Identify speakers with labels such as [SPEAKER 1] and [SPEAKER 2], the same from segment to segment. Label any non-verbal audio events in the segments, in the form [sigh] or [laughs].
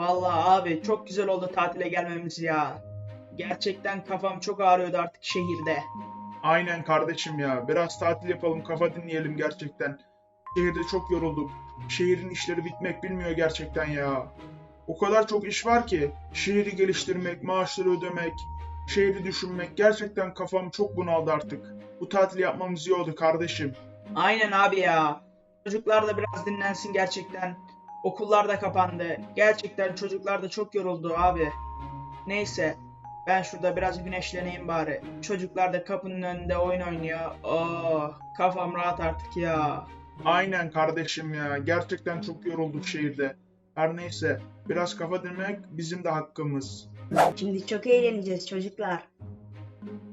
[SPEAKER 1] Vallahi abi çok güzel oldu tatile gelmemiz ya. Gerçekten kafam çok ağrıyordu artık şehirde.
[SPEAKER 2] Aynen kardeşim ya. Biraz tatil yapalım, kafa dinleyelim gerçekten. Şehirde çok yorulduk. Şehrin işleri bitmek bilmiyor gerçekten ya. O kadar çok iş var ki şehri geliştirmek, maaşları ödemek, şehri düşünmek gerçekten kafam çok bunaldı artık. Bu tatil yapmamız iyi oldu kardeşim.
[SPEAKER 1] Aynen abi ya. Çocuklar da biraz dinlensin gerçekten. Okullar da kapandı. Gerçekten çocuklar da çok yoruldu abi. Neyse. Ben şurada biraz güneşleneyim bari. Çocuklar da kapının önünde oyun oynuyor. Oh, kafam rahat artık ya.
[SPEAKER 2] Aynen kardeşim ya. Gerçekten çok yorulduk şehirde. Her neyse, biraz kafa dinlemek bizim de hakkımız.
[SPEAKER 3] Şimdi çok eğleneceğiz çocuklar.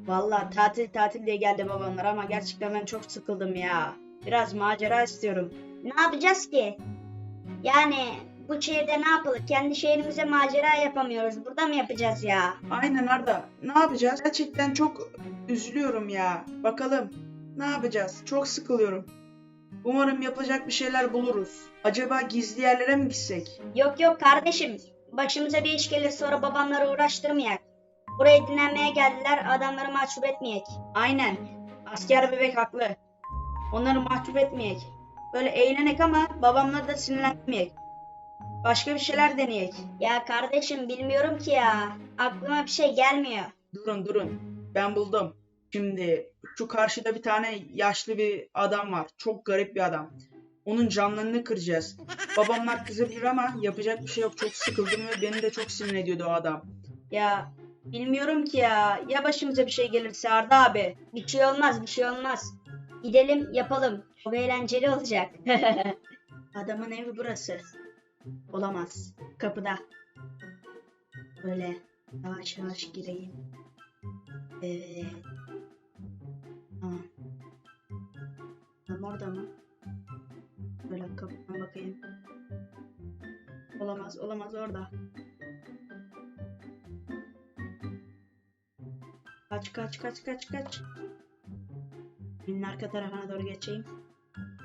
[SPEAKER 3] Vallahi tatil tatil diye geldi babamlar ama gerçekten ben çok sıkıldım ya. Biraz macera istiyorum.
[SPEAKER 4] Ne yapacağız ki? Yani bu şehirde ne yapalım? Kendi şehrimize macera yapamıyoruz. Burada mı yapacağız ya?
[SPEAKER 1] Aynen Arda. Ne yapacağız? Gerçekten çok üzülüyorum ya. Bakalım. Ne yapacağız? Çok sıkılıyorum. Umarım yapacak bir şeyler buluruz. Acaba gizli yerlere mi gitsek?
[SPEAKER 4] Yok yok kardeşim. Başımıza bir iş gelir sonra babamları uğraştırmayak. Buraya dinlenmeye geldiler adamları mahcup etmeyek.
[SPEAKER 3] Aynen. Asker bebek haklı. Onları mahcup etmeyek. Böyle eğlenek ama babamları da sinirlenmeyek. Başka bir şeyler deneyek.
[SPEAKER 4] Ya kardeşim bilmiyorum ki ya. Aklıma bir şey gelmiyor.
[SPEAKER 1] Durun durun. Ben buldum. Şimdi şu karşıda bir tane yaşlı bir adam var. Çok garip bir adam. Onun canlarını kıracağız. Babamlar kızabilir ama yapacak bir şey yok. Çok sıkıldım ve beni de çok sinir ediyordu o adam.
[SPEAKER 3] Ya bilmiyorum ki ya. Ya başımıza bir şey gelirse Arda abi.
[SPEAKER 4] Bir şey olmaz bir şey olmaz. Gidelim yapalım. Çok eğlenceli olacak. [laughs]
[SPEAKER 3] Adamın evi burası. Olamaz. Kapıda. Böyle yavaş yavaş gireyim. Evet. Tamam. Adam orada mı? Böyle kapıdan bakayım. Olamaz, olamaz orada. Kaç, kaç, kaç, kaç, kaç. Evin arka tarafına doğru geçeyim.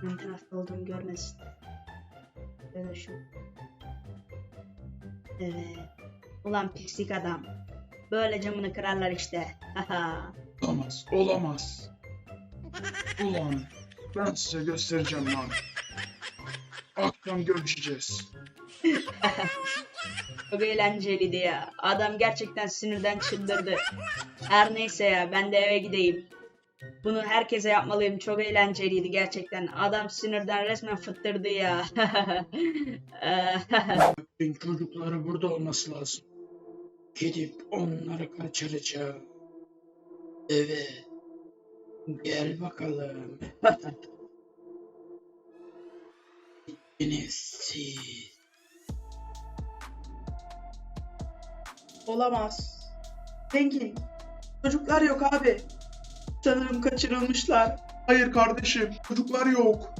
[SPEAKER 3] Ön tarafta olduğumu görmesin. Böyle şu. Evet. Ulan pislik adam. Böyle camını kırarlar işte. Haha.
[SPEAKER 2] Olamaz, olamaz. Ulan, ben size göstereceğim lan. Akşam görüşeceğiz. [laughs]
[SPEAKER 3] Çok eğlenceliydi ya. Adam gerçekten sinirden çıldırdı. Her neyse ya ben de eve gideyim. Bunu herkese yapmalıyım. Çok eğlenceliydi gerçekten. Adam sinirden resmen fıttırdı ya. [laughs]
[SPEAKER 5] Benim çocukları burada olması lazım. Gidip onları kaçıracağım. Evet. Gel bakalım. [laughs] Gittiniz siz.
[SPEAKER 1] Olamaz. Zengin. Çocuklar yok abi. Sanırım kaçırılmışlar.
[SPEAKER 2] Hayır kardeşim, çocuklar yok.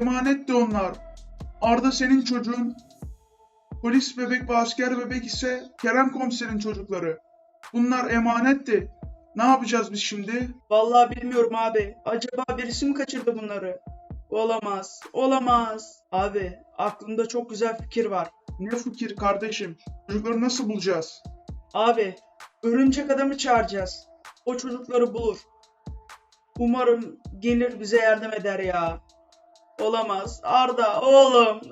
[SPEAKER 2] Emanetti onlar. Arda senin çocuğun. Polis bebek ve asker bebek ise Kerem komiserin çocukları. Bunlar emanetti. Ne yapacağız biz şimdi?
[SPEAKER 1] Vallahi bilmiyorum abi. Acaba birisi mi kaçırdı bunları? Olamaz. Olamaz. Abi aklımda çok güzel fikir var.
[SPEAKER 2] Ne fikir kardeşim? Çocukları nasıl bulacağız?
[SPEAKER 1] Abi örümcek adamı çağıracağız. O çocukları bulur. Umarım gelir bize yardım eder ya. Olamaz. Arda oğlum. [laughs]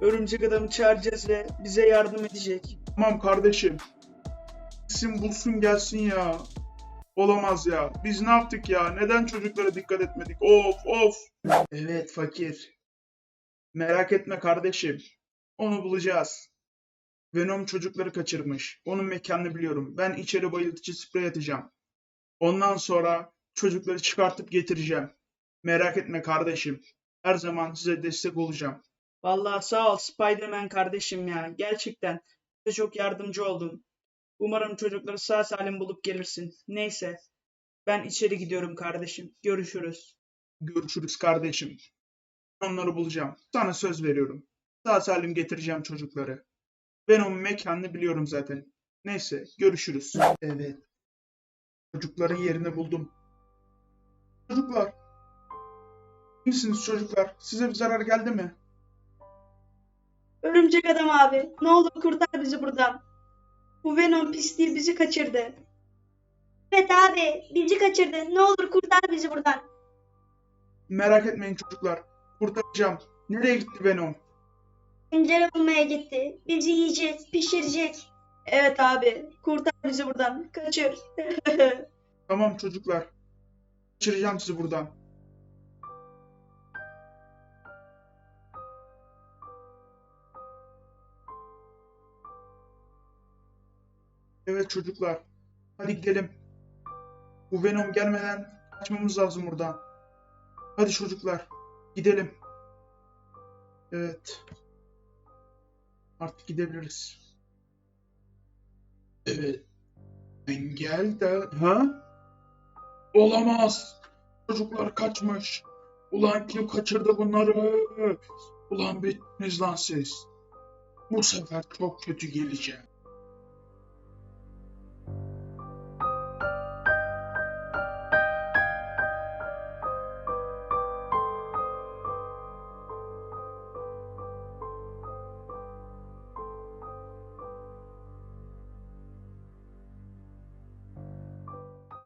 [SPEAKER 1] örümcek adamı çağıracağız ve bize yardım edecek.
[SPEAKER 2] Tamam kardeşim. İsim bulsun gelsin ya. Olamaz ya. Biz ne yaptık ya? Neden çocuklara dikkat etmedik? Of of. Evet fakir. Merak etme kardeşim. Onu bulacağız. Venom çocukları kaçırmış. Onun mekanını biliyorum. Ben içeri bayıltıcı sprey atacağım. Ondan sonra çocukları çıkartıp getireceğim. Merak etme kardeşim. Her zaman size destek olacağım.
[SPEAKER 1] Vallahi sağ ol Spider-Man kardeşim ya. Gerçekten bize çok yardımcı oldun. Umarım çocukları sağ salim bulup gelirsin. Neyse. Ben içeri gidiyorum kardeşim. Görüşürüz.
[SPEAKER 2] Görüşürüz kardeşim. Onları bulacağım. Sana söz veriyorum. Sağ salim getireceğim çocukları. Ben onun mekanını biliyorum zaten. Neyse görüşürüz. Evet. Çocukların yerini buldum. Çocuklar. İyi misiniz çocuklar? Size bir zarar geldi mi?
[SPEAKER 3] Örümcek adam abi. Ne olur kurtar bizi buradan. Bu Venom pisliği bizi kaçırdı.
[SPEAKER 4] Evet abi bizi kaçırdı. Ne olur kurtar bizi buradan.
[SPEAKER 2] Merak etmeyin çocuklar. Kurtaracağım. Nereye gitti Venom?
[SPEAKER 4] Pencere bulmaya gitti. Bizi yiyecek, pişirecek.
[SPEAKER 3] Evet abi. Kurtar bizi buradan. Kaçır. [laughs]
[SPEAKER 2] Tamam çocuklar. Kaçıracağım sizi buradan. Evet çocuklar. Hadi gidelim. Bu Venom gelmeden kaçmamız lazım buradan. Hadi çocuklar. Gidelim. Evet. Artık gidebiliriz.
[SPEAKER 5] Evet. Ben gel de...
[SPEAKER 2] Ha?
[SPEAKER 5] Olamaz. Çocuklar kaçmış. Ulan kim kaçırdı bunları? Ulan bittiniz lan siz. Bu sefer çok kötü geleceğim.